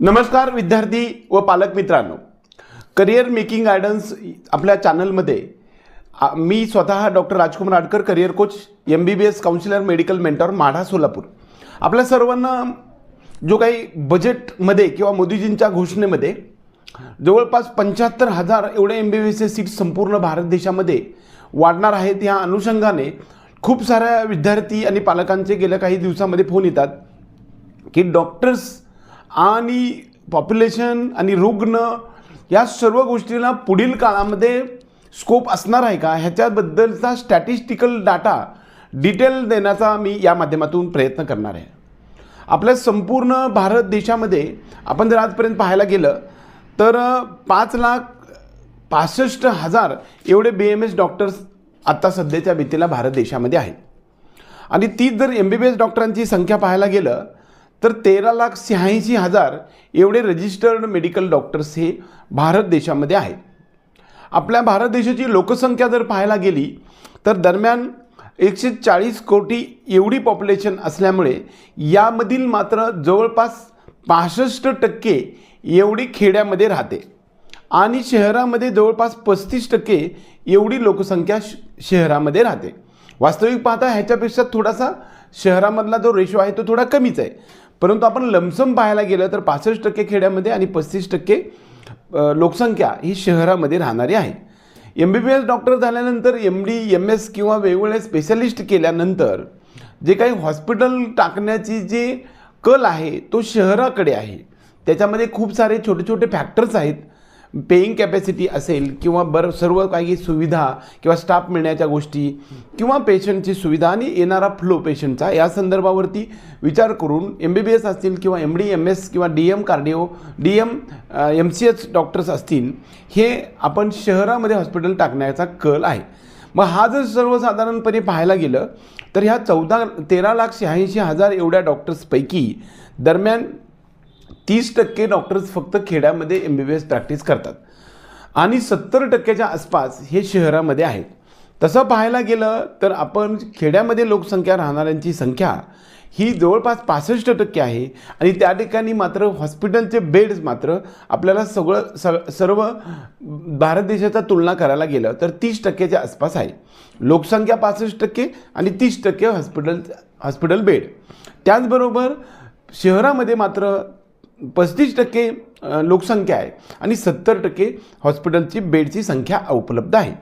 नमस्कार विद्यार्थी व पालक मित्रांनो. करिअर मेकिंग गायडन्स आपल्या चॅनलमध्ये मी स्वतः doctor Rajkumar Adkar career coach M B B S counsellor medical mentor Madha Solapur. आपल्या सर्वांना जो काही बजेटमध्ये किंवा मोदीजींच्या घोषणेमध्ये जवळपास पंच्याहत्तर हजार एवढे एम बी बी एसचे सीट संपूर्ण भारत देशामध्ये वाढणार आहेत ह्या अनुषंगाने खूप साऱ्या विद्यार्थी आणि पालकांचे गेल्या काही दिवसामध्ये फोन येतात की डॉक्टर्स आणि पॉप्युलेशन आणि रुग्ण या सर्व गोष्टीला पुढील काळामध्ये स्कोप असणार आहे का? ह्याच्याबद्दलचा स्टॅटिस्टिकल डाटा डिटेल देण्याचा मी या माध्यमातून प्रयत्न करणार आहे. आपल्या संपूर्ण भारत देशामध्ये आपण जर आजपर्यंत पाहायला गेलं तर पाच लाख पासष्ट हजार एवढे बी एम एस डॉक्टर्स आत्ता सध्याच्या भीतीला भारत देशामध्ये आहेत. आणि तीच जर एम बी बी एस डॉक्टरांची संख्या पाहायला गेलं तर तेरा लाख शहाऐंशी हजार एवढे रजिस्टर्ड मेडिकल डॉक्टर्स हे भारत देशामध्ये आहेत. आपल्या भारत देशाची लोकसंख्या जर पाहायला गेली तर दरम्यान एकशे चाळीस कोटी एवढी पॉप्युलेशन असल्यामुळे यामधील मात्र जवळपास पासष्ट टक्के एवढी खेड्यामध्ये राहते. आणि शहरामध्ये जवळपास पस्तीस टक्के एवढी लोकसंख्या श शहरामध्ये राहते. वास्तविक पाहता ह्याच्यापेक्षा थोडासा शहरामधला जो रेशो आहे तो थोडा कमीच आहे. परंतु आपण लमसम पाहायला गेलं तर पासष्ट टक्के खेड्यामध्ये आणि पस्तीस टक्के लोकसंख्या ही शहरामध्ये राहणारी आहे. M B B S doctor झाल्यानंतर एम डी एम एस किंवा वेगवेगळे स्पेशलिस्ट केल्यानंतर जे काही हॉस्पिटल टाकण्याची जे कल आहे तो शहराकडे आहे. त्याच्यामध्ये खूप सारे छोटे छोटे फॅक्टर्स आहेत. पेईंग कॅपॅसिटी असेल किंवा बरं सर्व काही सुविधा किंवा स्टाफ मिळण्याच्या गोष्टी किंवा पेशंटची सुविधा आणि येणारा फ्लो पेशंटचा या संदर्भावरती विचार करून एम बी बी एस असतील किंवा एम डी एम एस किंवा D M cardio D M M C H doctors असतील हे आपण शहरामध्ये हॉस्पिटल टाकण्याचा कल आहे. मग हा जर सर्वसाधारणपणे पाहायला गेलं तर ह्या चौदा तेरा लाख शहाऐंशी हजार एवढ्या डॉक्टर्सपैकी दरम्यान तीस टक्के डॉक्टर्स फक्त खेड्यामध्ये M B B S practice करतात. आणि सत्तर टक्क्याच्या आसपास हे शहरामध्ये आहेत. तसं पाहायला गेलं तर आपण खेड्यामध्ये लोकसंख्या राहणाऱ्यांची संख्या ही जवळपास पासष्ट टक्के आहे. आणि त्या ठिकाणी मात्र हॉस्पिटलचे बेड्स मात्र आपल्याला सगळं स सर्व भारत देशाचा तुलना करायला गेलं तर तीस टक्क्याच्या आसपास आहे. लोकसंख्या पासष्ट टक्के आणि तीस टक्के हॉस्पिटल हॉस्पिटल बेड त्याचबरोबर शहरामध्ये मात्र पस्तीस टक्के लोकसंख्या आहे आणि सत्तर टक्के हॉस्पिटलची बेडची संख्या उपलब्ध आहे.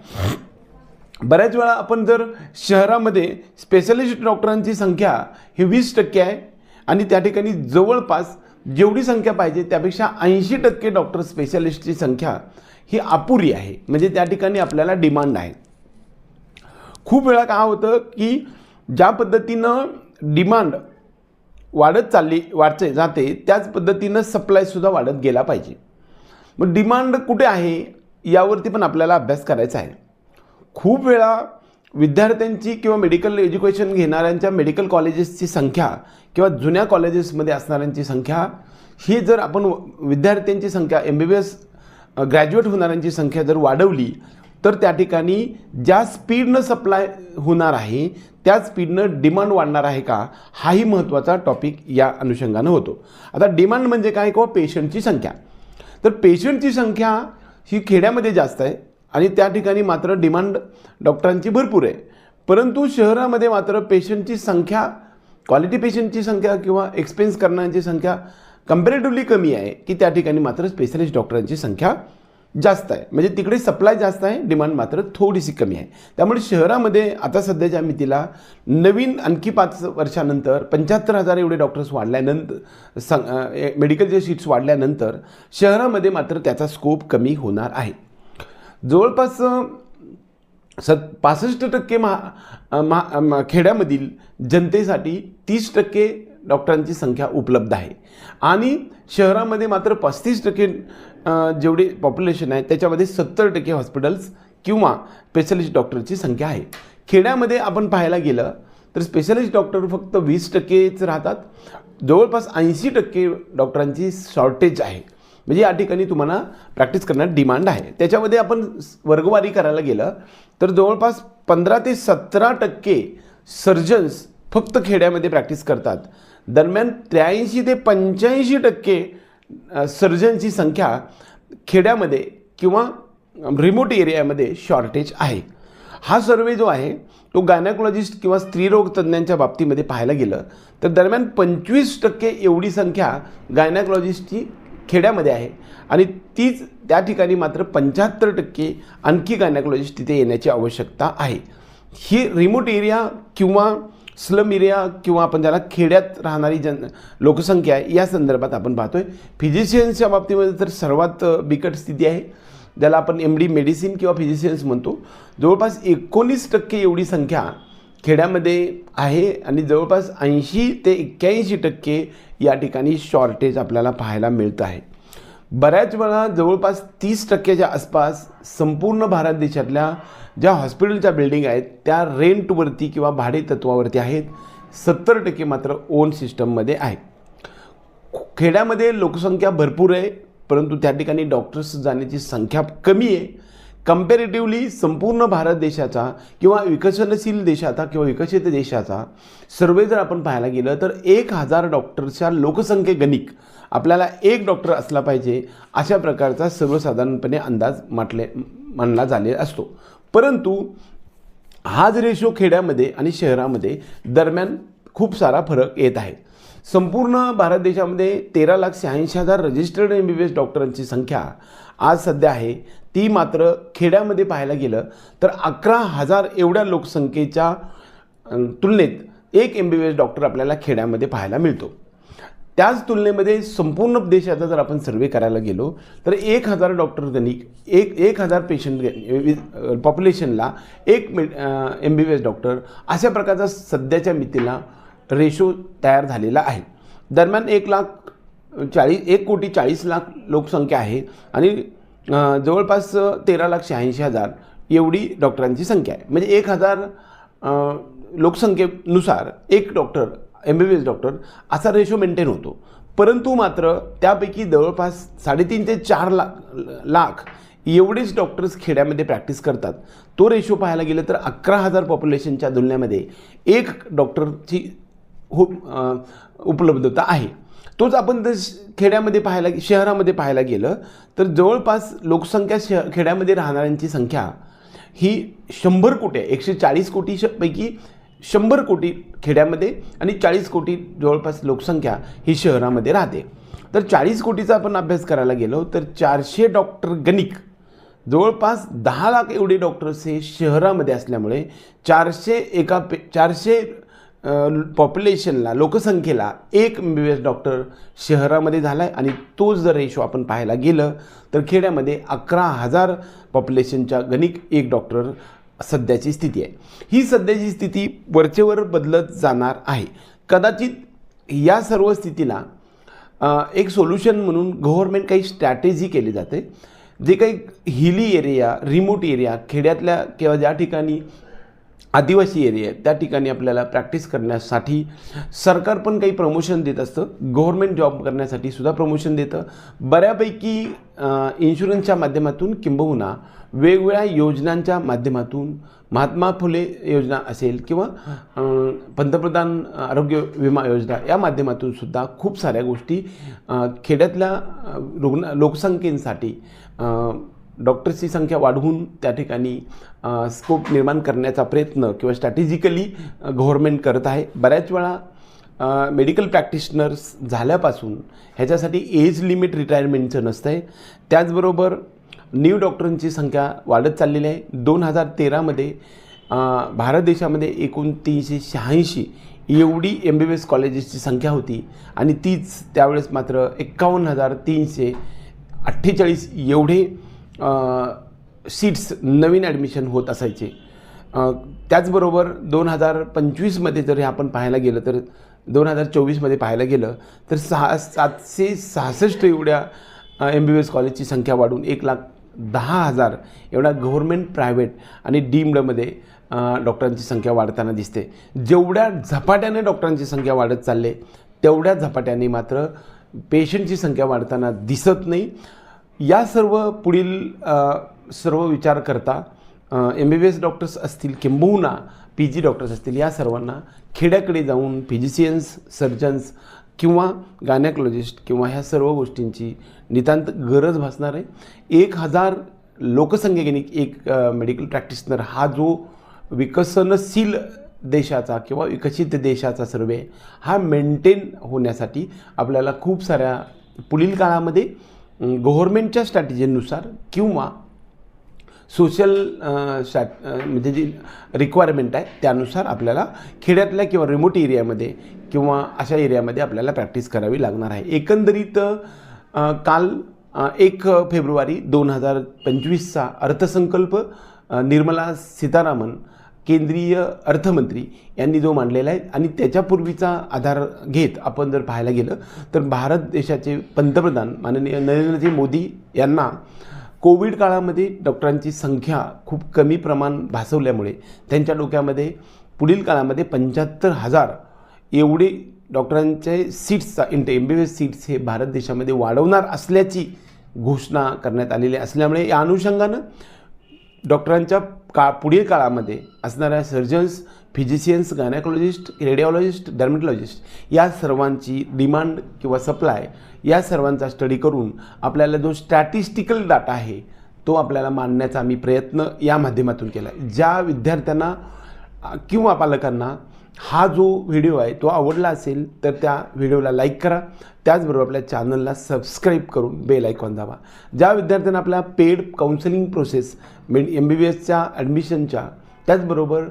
बऱ्याच वेळा आपण जर शहरामध्ये स्पेशलिस्ट डॉक्टरांची संख्या ही वीस टक्के आहे आणि त्या ठिकाणी जवळपास जेवढी संख्या पाहिजे त्यापेक्षा ऐंशी टक्के डॉक्टर स्पेशलिस्टची संख्या ही अपुरी आहे. म्हणजे त्या ठिकाणी आपल्याला डिमांड आहे. खूप वेळा काय होतं की ज्या पद्धतीनं डिमांड वाढत चालली वाढते जाते त्याच पद्धतीनं सप्लायसुद्धा वाढत गेला पाहिजे. मग डिमांड कुठे आहे यावरती पण आपल्याला अभ्यास करायचा आहे. खूप वेळा विद्यार्थ्यांची किंवा मेडिकल एज्युकेशन घेणाऱ्यांच्या मेडिकल कॉलेजेसची संख्या किंवा जुन्या कॉलेजेसमध्ये असणाऱ्यांची संख्या ही जर आपण विद्यार्थ्यांची संख्या M B B S graduate होणाऱ्यांची संख्या जर वाढवली तर त्या ठिकाणी ज्या स्पीडनं सप्लाय होणार आहे त्या स्पीडनं डिमांड वाढणार आहे का? हाही महत्त्वाचा टॉपिक या अनुषंगानं होतो. आता डिमांड म्हणजे काय किंवा पेशंटची संख्या? तर पेशंटची संख्या ही खेड्यामध्ये जास्त आहे आणि त्या ठिकाणी मात्र डिमांड डॉक्टरांची भरपूर आहे. परंतु शहरामध्ये मात्र पेशंटची संख्या क्वालिटी पेशंटची संख्या किंवा एक्सपेन्स करण्याची संख्या कम्पॅरेटिव्हली कमी आहे की त्या ठिकाणी मात्र स्पेशलिस्ट डॉक्टरांची संख्या जास्त आहे. म्हणजे तिकडे सप्लाय जास्त आहे डिमांड मात्र थोडीशी कमी आहे. त्यामुळे शहरामध्ये आता सध्याच्या मितीला नवीन आणखी पाच वर्षानंतर पंच्याहत्तर हजार एवढे डॉक्टर्स वाढल्यानंतर सं मेडिकलचे सीट्स वाढल्यानंतर शहरामध्ये मात्र त्याचा स्कोप कमी होणार आहे. जवळपास सत पासष्ट टक्के महा महा खेड्यामधील जनतेसाठी तीस टक्के डॉक्टरांची संख्या उपलब्ध आहे. आणि शहरामध्ये मात्र पस्तीस टक्के जेवढे जेवढी पॉप्युलेशन आहे त्याच्यामध्ये सत्तर टक्के हॉस्पिटल्स किंवा स्पेशलिस्ट डॉक्टरची संख्या आहे. खेड्यामध्ये आपण पाहायला गेलं तर स्पेशलिस्ट डॉक्टर फक्त वीस टक्केच राहतात. जवळपास ऐंशी टक्के डॉक्टरांची शॉर्टेज आहे. म्हणजे या ठिकाणी तुम्हाला प्रॅक्टिस करण्यात डिमांड आहे. त्याच्यामध्ये आपण वर्गवारी करायला गेलं तर जवळपास पंधरा ते सतरा टक्के सर्जन्स फक्त खेड्यामध्ये प्रॅक्टिस करतात. दरम्यान त्र्याऐंशी ते पंच्याऐंशी टक्के सर्जनची संख्या खेड्यामध्ये किंवा रिमोट एरियामध्ये शॉर्टेज आहे. हा सर्वे जो आहे तो गायनाकोलॉजिस्ट किंवा स्त्रीरोग तज्ज्ञांच्या बाबतीमध्ये पाहायला गेलं तर दरम्यान पंचवीस टक्के एवढी संख्या गायनाकोलॉजिस्टची खेड्यामध्ये आहे. आणि तीच त्या ठिकाणी मात्र पंच्याहत्तर टक्के आणखी गायनाकोलॉजिस्ट तिथे येण्याची आवश्यकता आहे. ही रिमोट एरिया किंवा स्लम एरिया किंवा आपण ज्याला खेड्यात राहणारी जन लोकसंख्या आहे या संदर्भात आपण पाहतो आहे फिजिशियन्सच्या बाबतीमध्ये तर सर्वात बिकट स्थिती आहे. ज्याला आपण एम डी मेडिसिन किंवा फिजिशियन्स म्हणतो. जवळपास एकोणीस टक्के एवढी संख्या खेड्यामध्ये आहे आणि जवळपास ऐंशी ते एक्क्याऐंशी टक्के या ठिकाणी शॉर्टेज आपल्याला पाहायला मिळतं आहे. बऱ्याच वेळा जवळपास तीस टक्क्याच्या आसपास संपूर्ण भारत देशातल्या ज्या हॉस्पिटलच्या बिल्डिंग आहेत त्या रेंटवरती किंवा भाडे तत्वावरती आहेत सत्तर टक्के मात्र ओन सिस्टममध्ये आहे खेड्यामध्ये लोकसंख्या भरपूर आहे परंतु त्या ठिकाणी डॉक्टर्स जाण्याची संख्या कमी आहे. कम्पॅरेटिव्हली संपूर्ण भारत देशाचा किंवा विकसनशील देशाचा किंवा विकसित देशाचा सर्वे जर आपण पाहायला गेलं तर एक हजार डॉक्टर्सच्या लोकसंख्येगणिक आपल्याला एक डॉक्टर असला पाहिजे अशा प्रकारचा सर्वसाधारणपणे अंदाज म्हटले मानला झालेला असतो. परंतु हाच रेशो खेड्यामध्ये आणि शहरामध्ये दरम्यान खूप सारा फरक येत आहे. संपूर्ण भारत देशामध्ये तेरा लाख शहाऐंशी हजार registered M B B S डॉक्टरांची संख्या आज सध्या आहे. ती मात्र खेड्यामध्ये पाहायला गेलं तर अकरा हजार एवढ्या लोकसंख्येच्या तुलनेत एक M B B S doctor आपल्याला खेड्यामध्ये पाहायला मिळतो. त्याच तुलनेमध्ये संपूर्ण देशाचा जर आपण सर्वे करायला गेलो तर एक हजार डॉक्टर गणिक एक एक हजार पेशंट पॉप्युलेशनला एक M B B S doctor अशा प्रकारचा सध्याच्या मितीला रेशो तयार झालेला आहे. दरम्यान एक लाख चाळीस एक कोटी चाळीस लाख लोकसंख्या आहे आणि जवळपास तेरा लाख शहाऐंशी हजार एवढी डॉक्टरांची संख्या आहे. म्हणजे एक हजार लोकसंख्येनुसार एक doctor M B B S doctor असा रेशो मेंटेन होतो. परंतु मात्र त्यापैकी जवळपास साडेतीन ते चार लाख लाख एवढेच डॉक्टर्स खेड्यामध्ये प्रॅक्टिस करतात. तो रेशो पाहायला गेलं तर अकरा हजार पॉप्युलेशनच्या तुलनेमध्ये एक डॉक्टरची हो उपलब्धता आहे. तोच आपण जर श- खेड्यामध्ये पाहायला शहरामध्ये पाहायला गेलं तर जवळपास लोकसंख्या शह खेड्यामध्ये राहणाऱ्यांची संख्या ही शंभर कोटी आहे. एकशे चाळीस कोटी श पैकी शंभर कोटी खेड्यामध्ये आणि चाळीस कोटी जवळपास लोकसंख्या ही शहरामध्ये राहते. तर चाळीस कोटीचा आपण अभ्यास करायला गेलो तर चारशे डॉक्टर गणिक जवळपास दहा लाख एवढे डॉक्टर्स हे शहरामध्ये असल्यामुळे चारशे एका पे चारशे पॉप्युलेशनला लोकसंख्येला एक M B B S doctor शहरामध्ये झाला आहे आणि तोच जर रेशो आपण पाहायला गेलं तर खेड्यामध्ये अकरा हजार पॉप्युलेशनच्या गणिक एक डॉक्टर सध्याची स्थिती आहे. ही सध्याची स्थिती वरचेवर बदलत जाणार आहे. कदाचित या सर्व स्थितीला एक सोल्युशन म्हणून गव्हर्मेंट काही स्ट्रॅटेजी केली जाते. जे काही हिली एरिया रिमोट एरिया खेड्यातल्या किंवा ज्या ठिकाणी आदिवासी एरिया आहे. त्या ठिकाणी आपल्याला प्रॅक्टिस करण्यासाठी सरकार पण काही प्रमोशन देत असतं. गव्हर्मेंट जॉब करण्यासाठी सुद्धा प्रमोशन देतं. बऱ्यापैकी इन्शुरन्सच्या माध्यमातून किंबहुना वेगवेगळ्या योजनांच्या माध्यमातून महात्मा फुले योजना असेल किंवा पंतप्रधान आरोग्य विमा योजना या माध्यमातून सुद्धा खूप साऱ्या गोष्टी खेड्यातल्या रुग्ण लोकसंख्येसाठी डॉक्टर्सची संख्या वाढवून त्या ठिकाणी स्कोप निर्माण करण्याचा प्रयत्न किंवा स्ट्रॅटेजिकली गव्हर्मेंट करत आहे. बऱ्याच वेळा मेडिकल प्रॅक्टिशनर्स झाल्यापासून ह्याच्यासाठी एज लिमिट रिटायरमेंटचं नसतं आहे त्याचबरोबर न्यू डॉक्टरांची संख्या वाढत चाललेली आहे. दोन हजार तेरामध्ये भारत देशामध्ये एकूण तीनशे शहाऐंशी एवढी एम बी बी एस कॉलेजेसची संख्या होती आणि तीच त्यावेळेस मात्र एक्कावन्न हजार तीनशे अठ्ठेचाळीस एवढे सीट्स नवीन ॲडमिशन होत असायचे. त्याचबरोबर दोन हजार पंचवीसमध्ये जर हे आपण पाहायला गेलं तर दोन हजार चोवीसमध्ये पाहायला गेलं तर सहा सातशे सहासष्ट एवढ्या एम बी बी एस कॉलेजची संख्या वाढून एक लाख दहा हजार एवढ्या गव्हर्मेंट प्रायव्हेट आणि डीम्डमध्ये डॉक्टरांची संख्या वाढताना दिसते. जेवढ्या झपाट्याने डॉक्टरांची संख्या वाढत चालले तेवढ्या झपाट्याने मात्र पेशंटची संख्या वाढताना दिसत नाही. या सर्व पुढील सर्व विचार करता M B B S doctors असतील किंबहुना पी जी डॉक्टर्स असतील या सर्वांना खेड्याकडे जाऊन फिजिशियन्स सर्जन्स किंवा गायनॅकोलॉजिस्ट किंवा ह्या सर्व गोष्टींची नितांत गरज भासणार आहे. एक हजार लोकसंख्येने एक मेडिकल प्रॅक्टिशनर हा जो विकसनशील देशाचा किंवा विकसित देशाचा सर्वे हा मेंटेन होण्यासाठी आपल्याला खूप साऱ्या पुढील काळामध्ये गव्हर्मेंटच्या स्ट्रॅटेजीनुसार किंवा सोशल स्टॅट म्हणजे जी रिक्वायरमेंट आहे त्यानुसार आपल्याला खेड्यातल्या किंवा रिमोट एरियामध्ये किंवा अशा एरियामध्ये आपल्याला प्रॅक्टिस करावी लागणार आहे. एकंदरीत काल एक फेब्रुवारी दोन हजार पंचवीसचा अर्थसंकल्प निर्मला सीतारामन केंद्रीय अर्थमंत्री यांनी जो मांडलेला आहे आणि त्याच्यापूर्वीचा आधार घेत आपण जर पाहायला गेलं तर भारत देशाचे पंतप्रधान माननीय नरेंद्रजी मोदी यांना कोविड काळामध्ये डॉक्टरांची संख्या खूप कमी प्रमाण भासवल्यामुळे त्यांच्या डोक्यामध्ये पुढील काळामध्ये पंच्याहत्तर हजार एवढे डॉक्टरांचे सीट्सचा इंटे M B B S seats हे भारत देशामध्ये वाढवणार असल्याची घोषणा करण्यात आलेली असल्यामुळे या अनुषंगानं डॉक्टरांच्या का पुढील काळामध्ये असणाऱ्या surgeons physicians gynaecologist radiologist dermatologist या सर्वांची डिमांड किंवा सप्लाय या सर्वांचा स्टडी करून आपल्याला जो स्टॅटिस्टिकल डाटा आहे तो आपल्याला मांडण्याचा आम्ही प्रयत्न या माध्यमातून केला आहे ज्या विद्यार्थ्यांना किंवा पालकांना हा जो व्हिडिओ आहे तो आवडला असेल तर त्या व्हिडिओला लाईक करा. त्याचबरोबर आपल्या चॅनलला सबस्क्राईब करून बेल आयकॉन दाबा. ज्या विद्यार्थ्यांना आपल्या पेड काउन्सिलिंग प्रोसेस मेड एम बी बी एसच्या ॲडमिशनच्या त्याचबरोबर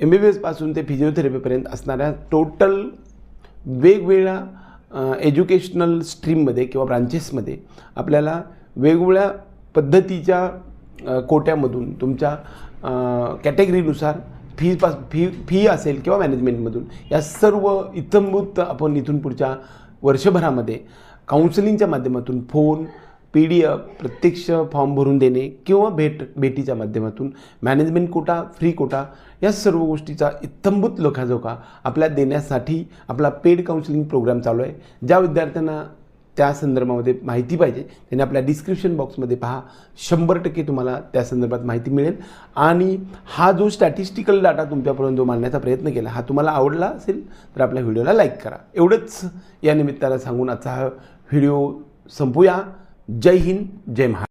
एम बी बी एसपासून ते फिजिओथेरपीपर्यंत असणाऱ्या टोटल वेगवेगळ्या एज्युकेशनल स्ट्रीममध्ये किंवा ब्रांचेसमध्ये आपल्याला वेगवेगळ्या पद्धतीच्या कोट्यामधून तुमच्या कॅटेगरीनुसार फी पास फी फी असेल किंवा मॅनेजमेंटमधून या सर्व इतंभूत आपण इथून पुढच्या वर्षभरामध्ये काउन्सिलिंगच्या माध्यमातून फोन पी डी एफ प्रत्यक्ष फॉर्म भरून देणे किंवा भेट भेटीच्या माध्यमातून मॅनेजमेंट कोटा फ्री कोटा या सर्व गोष्टीचा इत्थंभूत लेखाजोखा आपल्या देण्यासाठी आपला पेड काउन्सिलिंग प्रोग्राम चालू आहे. ज्या विद्यार्थ्यांना त्या संदर्भामध्ये माहिती पाहिजे. त्यांनी आपल्या डिस्क्रिप्शन बॉक्समध्ये पहा. शंभर टक्के तुम्हाला त्या संदर्भात माहिती मिळेल. आणि हा जो स्टॅटिस्टिकल डाटा तुमच्यापर्यंत जो मांडण्याचा प्रयत्न केला हा तुम्हाला आवडला असेल तर आपल्या व्हिडिओला लाईक करा. एवढंच या निमित्तानं सांगून आजचा हा व्हिडिओ संपूया. जय हिंद जय महाराष्ट्र.